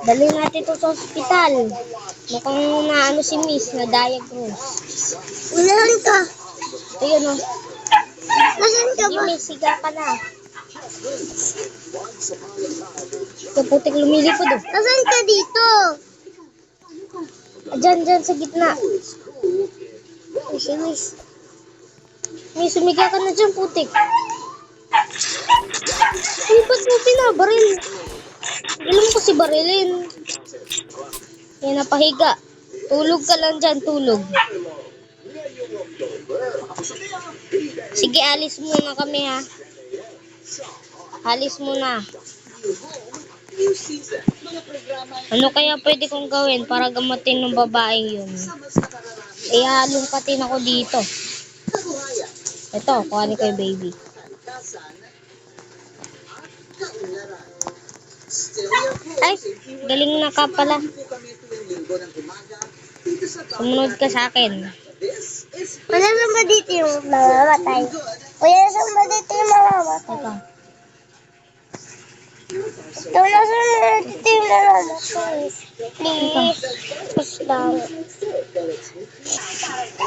Dali natin ito sa ospital. Mukhang naano si Miss na diagnose. Unahan ka. Ayun o. Nasaan ka ba? Miss, siga ka na. Ito putik lumilipad o. Nasaan ka dito? Diyan, diyan sa gitna. Ay, si Miss. Miss, sumiga ka na dyan putik. Ay, ba't mo pinabaril? Ko si barilin. Yan, napahiga. Tulog ka lang dyan, tulog. Sige, alis muna kami ha. Alis muna. Ano kaya pwede kong gawin para gamatin ng babaeng yun? Eh, halungkatin ako dito. Ito, kuhanin ko yung baby. Ay, galing na ka pala. Sumunod ka sa akin. Wala saan ba dito yung mamamatay? Kuya, saan ba dito yung mamamatay? Ito. Wala saan ba dito yung mamamatay? Please. Please lang.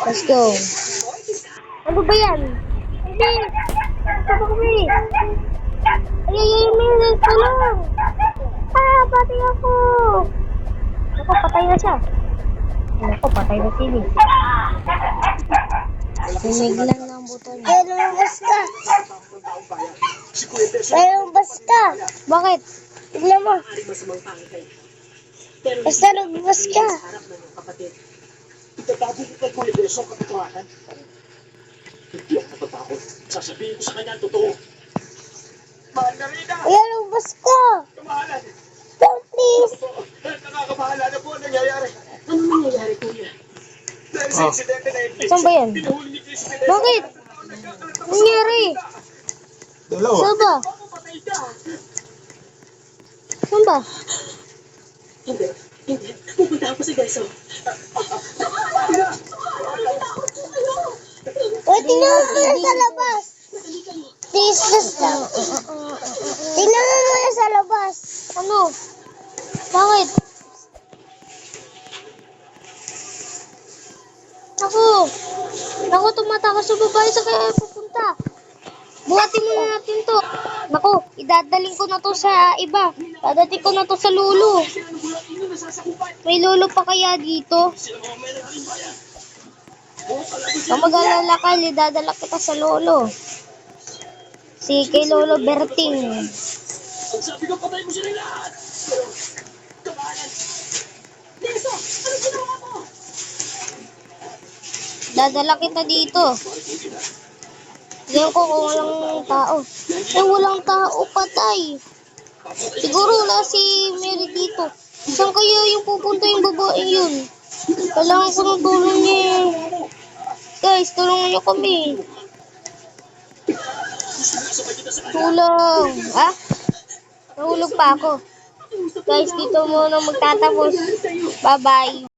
Let's go. Ano ba yan? Hindi. Saba kami. Ay, ay, ay, may tulong. Ah, pati ako. Ako, patay na siya. Ako, patay na si Liz. Sinig lang ng buto niya. Ka. Ay, lumabas ka. Bakit? Tignan mo. Basta lumabas ka. Ipagkabukod ko yung beso katotohanan. Hindi ako natatakot. Sasabihin ko sa kanya ang totoo. Mahal na rin Kuya, lumabas ka. Kamahalan. Please. Nakakabahala na po ang nangyayari. Ano nangyayari, kuya? Dahil sa insidente na ito. Saan ba yan? Pinuhuli ni Crispin. Bakit? Ano nangyari? Dalawa. Saan ba? Saan ba? Hindi. Hindi. Pupunta ako sa Gaso. Uy, tingnan mo muna sa labas. Tingnan mo muna sa labas. Ano? Bakit? Ako! Ako, tumatakas sa babae sa kaya pupunta. Buhatin muna natin to. Naku, idadaling ko na to sa iba. Dadating ko na to sa lulo. May lulo pa kaya dito? Kung mag-alala ka, idadala kita sa lulo. Si kay Lolo Berting. Sabi ko, patay mo sila lahat. Pero, kamahalan. Liso, ano ginawa mo? Dadala kita dito. Tignan ko kung walang tao. Eh, walang tao, patay. Siguro wala si Mary dito. Saan kaya yung pupunta yung babae yun? Kailangan ko ng tulong niya. Guys, tulungan niyo kami. Tulong. Ah? Nahulog pa ako. Guys, dito muna magtatapos. Bye-bye.